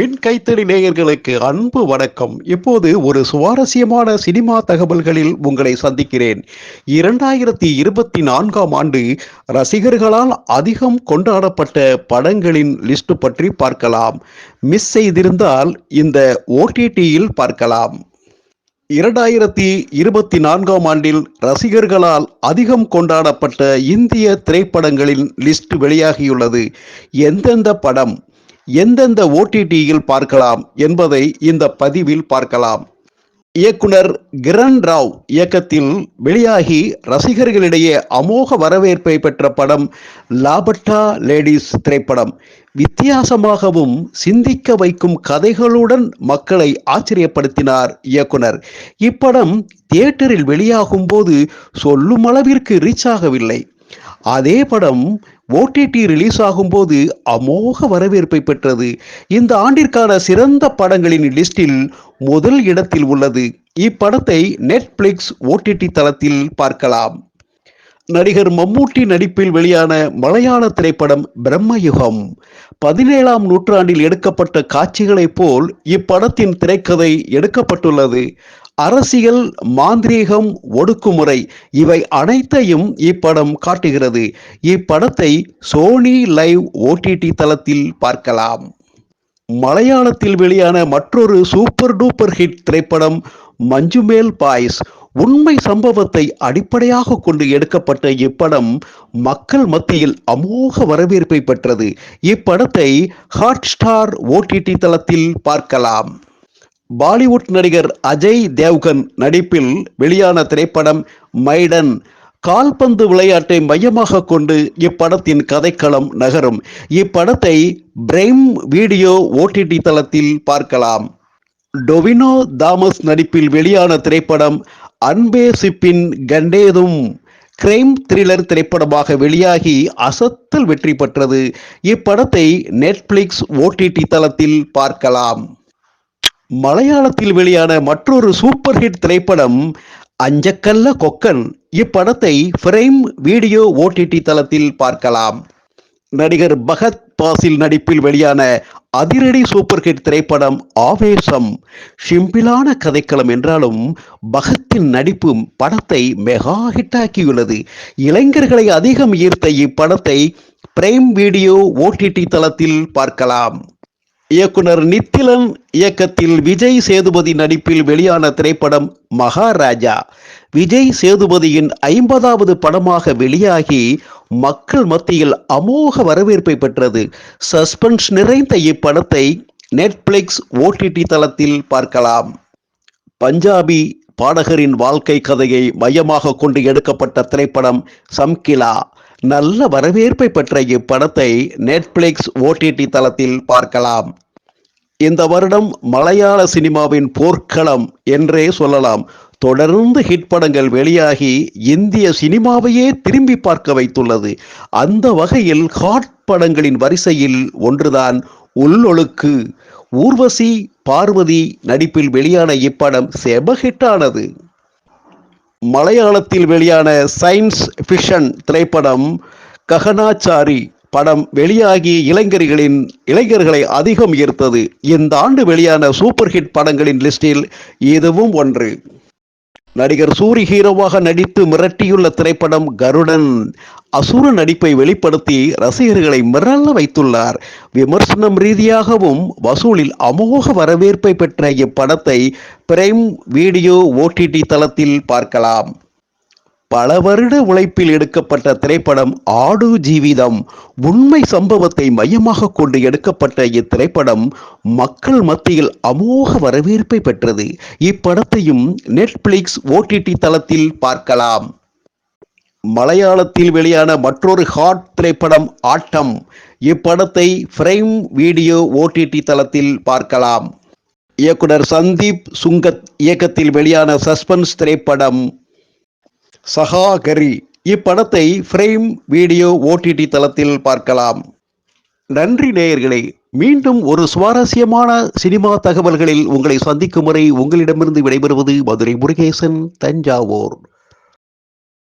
மின் கைத்தறி நேயர்களுக்கு அன்பு வணக்கம். இப்போது ஒரு சுவாரஸ்யமான சினிமா தகவல்களில் உங்களை சந்திக்கிறேன். இரண்டாயிரத்தி இருபத்தி நான்காம் ஆண்டு ரசிகர்களால் அதிகம் கொண்டாடப்பட்ட படங்களின் லிஸ்ட் பற்றி பார்க்கலாம். மிஸ் செய்திருந்தால் இந்த ஓடிடியில் பார்க்கலாம் இரண்டாயிரத்தி இருபத்தி நான்காம் ஆண்டில் ரசிகர்களால் அதிகம் கொண்டாடப்பட்ட இந்திய திரைப்படங்களின் லிஸ்ட் வெளியாகியுள்ளது. எந்தெந்த படம் எந்தெந்த ஓடிடியில் பார்க்கலாம் என்பதை இந்த பதிவில் பார்க்கலாம். இயக்குனர் கிரண் ராவ் இயக்கத்தில் வெளியாகி ரசிகர்களிடையே அமோக வரவேற்பை பெற்ற படம் லாபட்டா லேடிஸ் திரைப்படம். வித்தியாசமாகவும் சிந்திக்க வைக்கும் கதைகளுடன் மக்களை ஆச்சரியப்படுத்தினார் இயக்குனர். இப்படம் தியேட்டரில் வெளியாகும் போது சொல்லும் அளவிற்கு ரீச் ஆகவில்லை. அதே படம் ஓடிடி ரிலீஸ் ஆகும்போது அமோக வரவேற்பை பெற்றது. இந்த ஆண்டிற்கான சிறந்த படங்களின் லிஸ்டில் முதல் இடத்தில் உள்ளது. இப்படத்தை நெட்ஃபிளிக்ஸ் ஓடிடி தளத்தில் பார்க்கலாம். நடிகர் மம்மூட்டி நடிப்பில் வெளியான மலையாள திரைப்படம் பிரம்மயுகம். பதினேழாம் நூற்றாண்டில் எடுக்கப்பட்ட காட்சிகளைப் போல் இப்படத்தின் திரைக்கதை எடுக்கப்பட்டுள்ளது. அரசியல் மாந்திரீகம் ஒடுக்குமுறை இவை அனைத்தையும் இப்படம் காட்டுகிறது. இப்படத்தை சோனி லைவ் ஓடிடி தளத்தில் பார்க்கலாம். மலையாளத்தில் வெளியான மற்றொரு சூப்பர் டூப்பர் ஹிட் திரைப்படம் மஞ்சுமேல் பாய்ஸ். உண்மை சம்பவத்தை அடிப்படையாக கொண்டு எடுக்கப்பட்ட இப்படம் மக்கள் மத்தியில் அமோக வரவேற்பை பெற்றது. இப்படத்தை ஹாட் ஸ்டார் ஓடிடி தளத்தில் பார்க்கலாம். பாலிவுட் நடிகர் அஜய் தேவ்கன் நடிப்பில் வெளியான திரைப்படம் மைடன். கால்பந்து விளையாட்டை மையமாக கொண்டு இப்படத்தின் கதைக்களம் நகரும். இப்படத்தை பிரைம் வீடியோ ஓடிடி தளத்தில் பார்க்கலாம். டொவினோ தாமஸ் நடிப்பில் வெளியான திரைப்படம் அன்பே சிப்பின் கண்டேதும். கிரைம் த்ரில்லர் திரைப்படமாக வெளியாகி அசத்தல் வெற்றி பெற்றது. இப்படத்தை நெட்ஃப்ளிக்ஸ் ஓடிடி தளத்தில் பார்க்கலாம். மலையாளத்தில் வெளியான மற்றொரு சூப்பர் ஹிட் திரைப்படம் அஞ்சக்கல்ல கொக்கன். இப்படத்தை ஃப்ரேம் வீடியோ ஓடிடி தளத்தில் பார்க்கலாம். நடிகர் பகத் பாசில் நடிப்பில் வெளியான அதிரடி சூப்பர் ஹிட் திரைப்படம் ஆவேசம். சிம்பிளான கதைக்களம் என்றாலும் பகத்தின் நடிப்பும் படத்தை மெகா ஹிட்டாக்கியுள்ளது இளைஞர்களை அதிகம் ஈர்த்த இப்படத்தை பிரேம் வீடியோ ஓடிடி தளத்தில் பார்க்கலாம். இயக்குனர் நித்திலன் இயக்கத்தில் விஜய் சேதுபதி நடிப்பில் வெளியான திரைப்படம் மகாராஜா. விஜய் சேதுபதியின் ஐம்பதாவது படமாக வெளியாகி மக்கள் மத்தியில் அமோக வரவேற்பை பெற்றது. சஸ்பென்ஸ் நிறைந்த இப்படத்தை நெட்ஃப்ளிக்ஸ் ஓடிடி தளத்தில் பார்க்கலாம். பஞ்சாபி பாடகரின் வாழ்க்கை கதையை மையமாக கொண்டு எடுக்கப்பட்ட திரைப்படம் சம்கிலா. நல்ல வரவேற்பை பெற்ற இப்படத்தை நெட்ஃபிளிக்ஸ் ஓடிடி தளத்தில் பார்க்கலாம். இந்த வருடம் மலையாள சினிமாவின் போர்க்களம் என்றே சொல்லலாம். தொடர்ந்து ஹிட் படங்கள் வெளியாகி இந்திய சினிமாவையே திரும்பி பார்க்க வைத்துள்ளது. அந்த வகையில் ஹாட் படங்களின் வரிசையில் ஒன்றுதான் உள்ளொழுக்கு. ஊர்வசி பார்வதி நடிப்பில் வெளியான இப்படம் செப ஹிட்டானது மலையாளத்தில் வெளியான சயின்ஸ் ஃபிஷன் திரைப்படம் ககனாச்சாரி படம் வெளியாகி இளைஞர்களின் இளைஞர்களை அதிகம் ஈர்த்தது. இந்த ஆண்டு வெளியான சூப்பர் ஹிட் படங்களின் லிஸ்டில் இதுவும் ஒன்று. நடிகர் சூரி ஹீரோவாக நடித்து மிரட்டியுள்ள திரைப்படம் கருடன். அசுர நடிப்பை வெளிப்படுத்தி ரசிகர்களை மிரள வைத்துள்ளார். விமர்சனம் ரீதியாகவும் வசூலில் அமோக வரவேற்பை பெற்ற இப்படத்தை பிரைம் வீடியோ ஓடிடி தளத்தில் பார்க்கலாம். பல வருட உழைப்பில் எடுக்கப்பட்ட திரைப்படம் ஆடு ஜீவிதம். உண்மை சம்பவத்தை மையமாக கொண்டு எடுக்கப்பட்ட இத்திரைப்படம் மக்கள் மத்தியில் அமோக வரவேற்பை பெற்றது. இப்படத்தையும் நெட்ஃபிளிக்ஸ் ஓடிடி தளத்தில் பார்க்கலாம். மலையாளத்தில் வெளியான மற்றொரு ஹாட் திரைப்படம் ஆட்டம். இப்படத்தை ஃப்ரேம் வீடியோ ஓடிடி தளத்தில் பார்க்கலாம். இயக்குனர் சந்தீப் சுங்கத் இயக்கத்தில் வெளியான சஸ்பென்ஸ் திரைப்படம் சகாகரி. இப்படத்தை ஃப்ரேம் வீடியோ ஓடிடி தளத்தில் பார்க்கலாம். நன்றி நேயர்களே. மீண்டும் ஒரு சுவாரஸ்யமான சினிமா தகவல்களில் உங்களை சந்திக்கும் முறை உங்களிடமிருந்து விடைபெறுவது மதுரை முருகேசன் தஞ்சாவூர்.